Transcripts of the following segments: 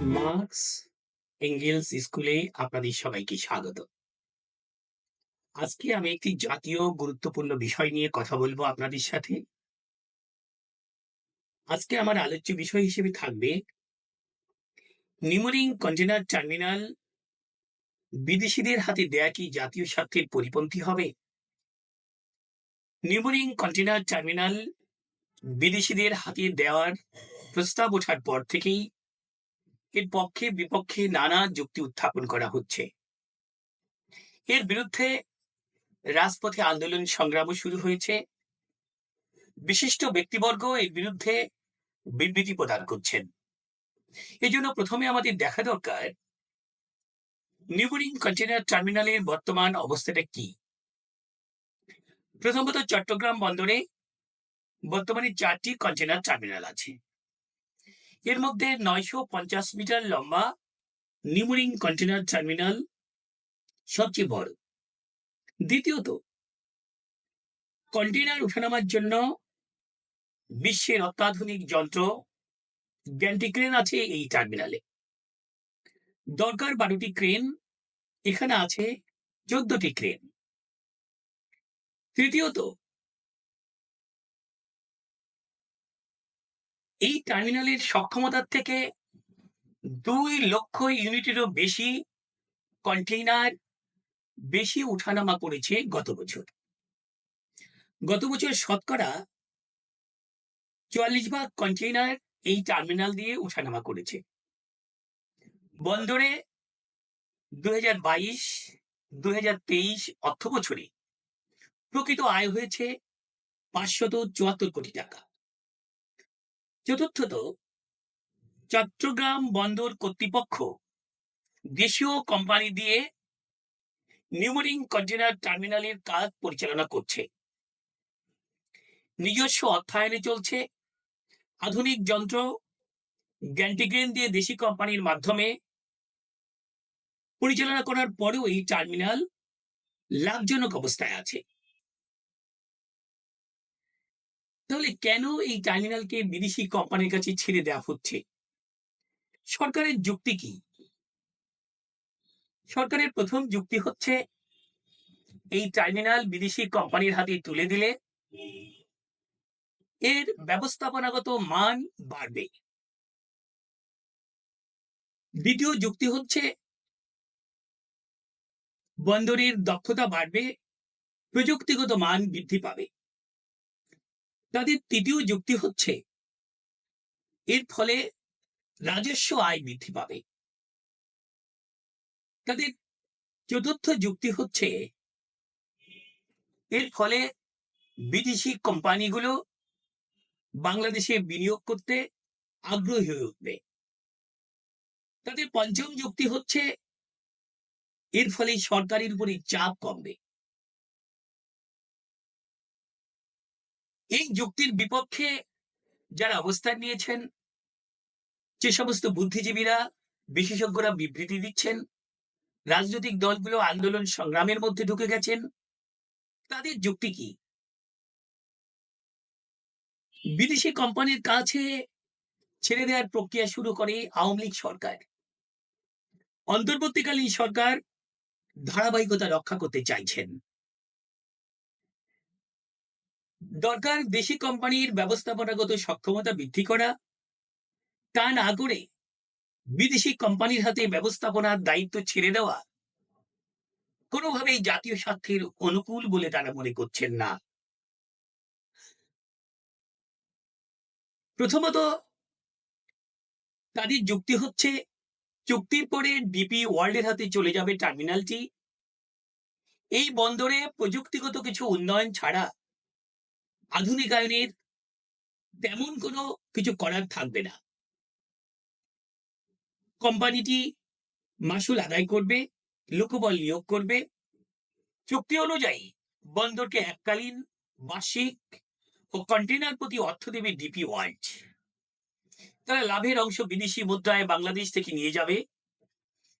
Marks angles স্কুলে আপনাদের সবাইকে স্বাগত। আজকে আমি একটি জাতীয় গুরুত্বপূর্ণ বিষয় নিয়ে কথা বলব আপনাদের সাথে। আজকে আমার আলোচ্য বিষয় হিসেবে থাকবে নিমোরিং কন্টেনার টার্মিনাল বিদেশিদের হাতে দেয়া কি জাতীয় স্বার্থের পরিপন্থী হবে? নিমোরিং কন্টেনার টার্মিনাল বিদেশিদের হাতে দেওয়ার প্রস্তাব ওঠার পর থেকেই এর পক্ষে বিপক্ষে নানা যুক্তি উত্থাপন করা হচ্ছে। এর বিরুদ্ধে রাজপথে আন্দোলন সংগ্রামও শুরু হয়েছে। বিশিষ্ট ব্যক্তিবর্গ এর বিরুদ্ধে বিবৃতি প্রদান করছেন। এই জন্য প্রথমে আমাদের দেখা দরকার, নিউবোরিং কন্টেনার টার্মিনালের বর্তমান অবস্থাটা কি? প্রথমত চট্টগ্রাম বন্দরে বর্তমানে চারটি কন্টেনার টার্মিনাল আছে। এর মধ্যে নয়শো পঞ্চাশ মিটার লম্বা নিমুরিং কন্টেনার টার্মিনাল সবচেয়ে বড়। দ্বিতীয়ত কন্টেনার উঠানামার জন্য বিশ্বের অত্যাধুনিক যন্ত্র গ্যান্টি ক্রেন আছে এই টার্মিনালে। দরকার বারোটি ক্রেন, এখানে আছে চোদ্দটি ক্রেন। তৃতীয়ত এই টার্মিনালের সক্ষমতার থেকে দুই লক্ষ ইউনিটেরও বেশি কন্টেইনার বেশি উঠানামা করেছে গত বছর। গত বছর শতকরা চুয়াল্লিশ ভাগ কন্টেইনার এই টার্মিনাল দিয়ে উঠানামা করেছে। বন্দরে দু হাজার বাইশ দু হাজার তেইশ অর্থ বছরে প্রকৃত আয় হয়েছে পাঁচশত চুয়াত্তর কোটি টাকা। চতুর্থত চট্টগ্রাম বন্দর কর্তৃপক্ষ দেশীয় কোম্পানি দিয়ে নিউমোরিং কন্টেনার টার্মিনালের কাজ পরিচালনা করছে। নিজস্ব অর্থায়নে চলছে। আধুনিক যন্ত্র, গ্যান্টিগ্রেন দিয়ে দেশি কোম্পানির মাধ্যমে পরিচালনা করার পরেও এই টার্মিনাল লাভজনক অবস্থায় আছে। তাহলে কেন এই টার্মিনালকে বিদেশি কোম্পানির কাছে ছেড়ে দেওয়া হচ্ছে? সরকারের যুক্তি কি? সরকারের প্রথম যুক্তি হচ্ছে, এই টার্মিনাল বিদেশি কোম্পানির হাতে তুলে দিলে এর ব্যবস্থাপনাগত মান বাড়বে। দ্বিতীয় যুক্তি হচ্ছে, বন্দরের দক্ষতা বাড়বে, প্রযুক্তিগত মান বৃদ্ধি পাবে। তাদের তৃতীয় যুক্তি হচ্ছে, এর ফলে রাজস্ব আয় বৃদ্ধি পাবে। তাদের চতুর্থ যুক্তি হচ্ছে, এর ফলে বিদেশি কোম্পানিগুলো বাংলাদেশে বিনিয়োগ করতে আগ্রহী হয়ে উঠবে। তাদের পঞ্চম যুক্তি হচ্ছে, এর ফলে সরকারের উপরে চাপ কমবে। এই যুক্তির বিপক্ষে যারা অবস্থান নিয়েছেন, যে সমস্ত বুদ্ধিজীবীরা, বিশেষজ্ঞরা বিবৃতি দিচ্ছেন, রাজনৈতিক দলগুলো আন্দোলন সংগ্রামের মধ্যে ঢুকে গেছেন, তাদের যুক্তি কি? বিদেশি কোম্পানির কাছে ছেড়ে দেওয়ার প্রক্রিয়া শুরু করে আওয়ামী লীগ সরকার। অন্তর্বর্তীকালীন সরকার ধারাবাহিকতা রক্ষা করতে চাইছেন। দরকার দেশি কোম্পানির ব্যবস্থাপনাগত সক্ষমতা বৃদ্ধি করা। তা না করে বিদেশি কোম্পানির হাতে ব্যবস্থাপনার দায়িত্ব ছেড়ে দেওয়া কোনোভাবেই জাতীয় স্বার্থের অনুকূল বলে তারা মনে করছেন না। প্রথমত তাদের যুক্তি হচ্ছে, চুক্তির পরে ডিপি ওয়ার্ল্ডের হাতে চলে যাবে টার্মিনালটি। এই বন্দরে প্রযুক্তিগত কিছু উন্নয়ন ছাড়া আধুনিকায়নের তেমন কোনো কিছু করার থাকবে না। কোম্পানিটি মাসুল আদায় করবে, লোকবল নিয়োগ করবে। চুক্তি অনুযায়ী বন্দরকে এককালীন বার্ষিক ও কন্টেনার প্রতি অর্থ দেবে ডিপি ওয়ার্ল্ড। তারা লাভের অংশ বিদেশি মুদ্রায় বাংলাদেশ থেকে নিয়ে যাবে।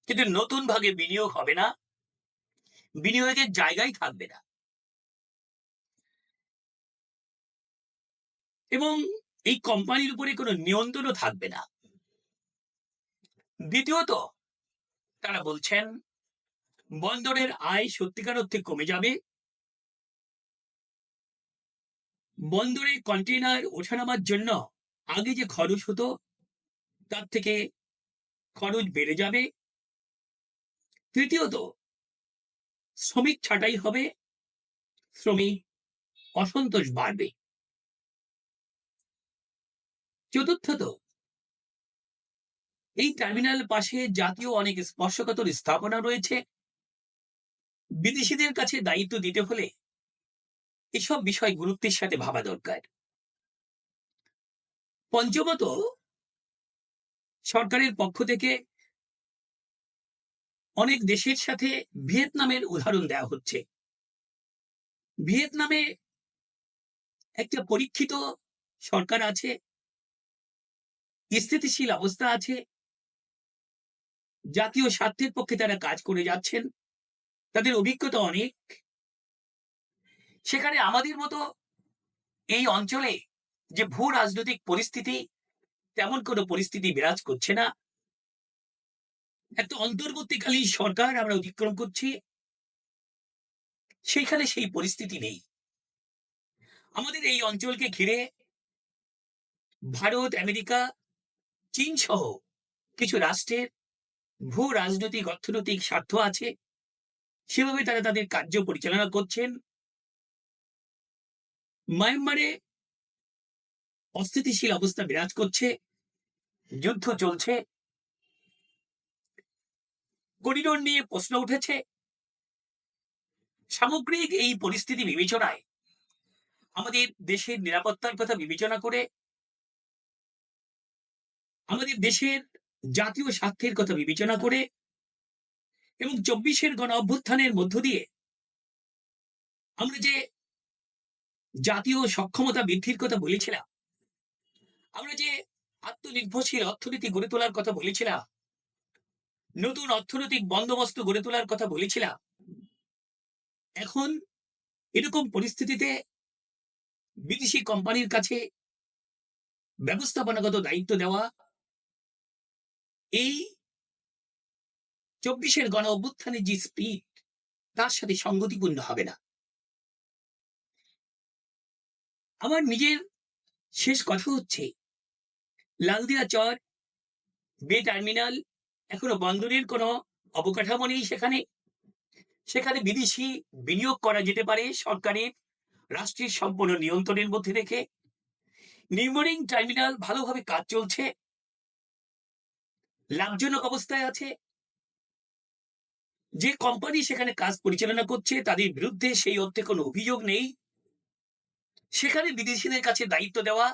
কিন্তু নতুন ভাগে বিনিয়োগ হবে না। বিনিয়োগের জায়গায় থাকবে না। এবং এই কোম্পানির উপরে কোনো নিয়ন্ত্রণও থাকবে না। দ্বিতীয়ত, তারা বলছেন, বন্দরের আয় সত্যিকার অর্থে কমে যাবে। বন্দরে কন্টেনার ওঠানামার জন্য আগে যে খরচ হতো, তার থেকে খরচ বেড়ে যাবে। তৃতীয়ত, শ্রমিক ছাঁটাই হবে, শ্রমিক অসন্তোষ বাড়বে। চতুর্থত, এই টার্মিনাল পাশে জাতীয় অনেক স্পর্শকাতর স্থাপনা রয়েছে। বিদেশিদের কাছে দায়িত্ব দিতে হলে এসব বিষয় গুরুত্বের সাথে ভাবা দরকার। পঞ্চমত, সরকারের পক্ষ থেকে অনেক দেশের সাথে ভিয়েতনামের উদাহরণ দেওয়া হচ্ছে। ভিয়েতনামে একটা পরীক্ষিত সরকার আছে স্থিতিশীল অবস্থা আছে? জাতীয় স্বার্থের পক্ষে তারা কাজ করে যাচ্ছেন। তাদের অভিজ্ঞতা অনেক। সেখানে আমাদের মতো এই অঞ্চলে যে ভূ রাজনৈতিক পরিস্থিতি, তেমন কোনো পরিস্থিতি বিরাজ করছে না। একটা অন্তর্বর্তীকালীন সরকার আমরা অতিক্রম করছি। সেখানে সেই পরিস্থিতি নেই। আমাদের এই অঞ্চলকে ঘিরে ভারত, আমেরিকা চীন সহ কিছু রাষ্ট্রের ভূ রাজনৈতিক অর্থনৈতিক স্বার্থ আছে। সেভাবে তারা তাদের কার্য পরিচালনা করছেন। মায়ানমারে অস্থিতিশীল অবস্থা বিরাজ করছে। যুদ্ধ চলছে। করিডোর নিয়ে প্রশ্ন উঠেছে। সামগ্রিক এই পরিস্থিতি বিবেচনায় আমাদের দেশের নিরাপত্তার কথা বিবেচনা করে আমাদের দেশের জাতীয় স্বার্থের কথা বিবেচনা করে এবং চব্বিশের গণ অভ্যুত্থানের মধ্য দিয়ে আমরা যে জাতীয় সক্ষমতা বৃদ্ধির কথা বলেছিলাম, আমরা যে আত্মনির্ভরশীল অর্থনীতি গড়ে তোলার কথা বলেছিলাম, নতুন অর্থনৈতিক বন্দোবস্ত গড়ে তোলার কথা বলেছিলাম, এখন এরকম পরিস্থিতিতে বিদেশি কোম্পানির কাছে ব্যবস্থাপনাগত দায়িত্ব দেওয়া এই চব্বিশের গণ অভ্যুত্থানের যে স্পিড তার সাথে সংগতিপূর্ণ হবে না। আমার নিজের শেষ কথা হচ্ছে, লালদিয়া চর, বে টার্মিনাল, এখনও বন্দরের কোনো অবকাঠামো নেই সেখানে। সেখানে বিদেশি বিনিয়োগ করা যেতে পারে সরকারের, রাষ্ট্রের সম্পূর্ণ নিয়ন্ত্রণের মধ্যে রেখে। নিউমোরিং টার্মিনাল ভালোভাবে কাজ চলছে। লাভজনক অবস্থায় আছে। যে কোম্পানি সেখানে কাজ পরিচালনা করছে, তাদের বিরুদ্ধে সেই অর্থে কোনো অভিযোগ নেই। সেখানে বিদেশিদের কাছে দায়িত্ব দেওয়া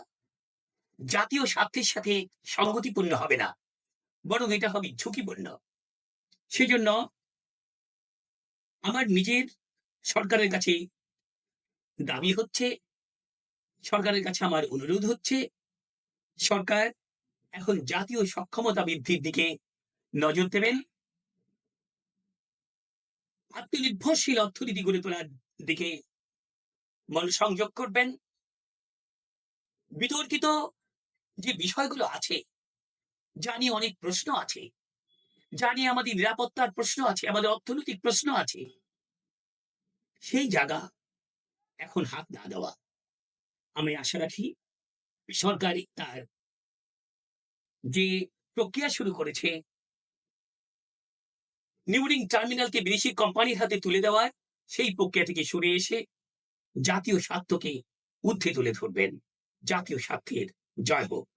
জাতীয় স্বার্থের সাথে সংগতিপূর্ণ হবে না, বরং এটা হবে ঝুঁকিপূর্ণ। সেজন্য আমার নিজের সরকারের কাছে দাবি হচ্ছে, সরকারের কাছে আমার অনুরোধ হচ্ছে, সরকার এখন জাতীয় সক্ষমতা বৃদ্ধির দিকে নজর দেবেন। আত্মনির্ভরশীল অর্থনীতি গড়ে তোলার দিকে মনোসংযোগ করবেন। বিতর্কিত যে বিষয়গুলো আছে নিয়ে অনেক প্রশ্ন আছে নিয়ে আমাদের নিরাপত্তার প্রশ্ন আছে, আমাদের অর্থনৈতিক প্রশ্ন আছে, সেই জায়গা এখন হাত না দেওয়া। আমি আশা রাখি সরকার তার যে প্রক্রিয়া শুরু করেছে। নিউরিং টার্মিনালকে বিদেশি কোম্পানির হাতে তুলে দেওয়ার সেই প্রক্রিয়া থেকে সরে এসে জাতীয় স্বার্থকে ঊর্ধ্বে তুলে ধরবেন। জাতীয় স্বার্থের জয় হোক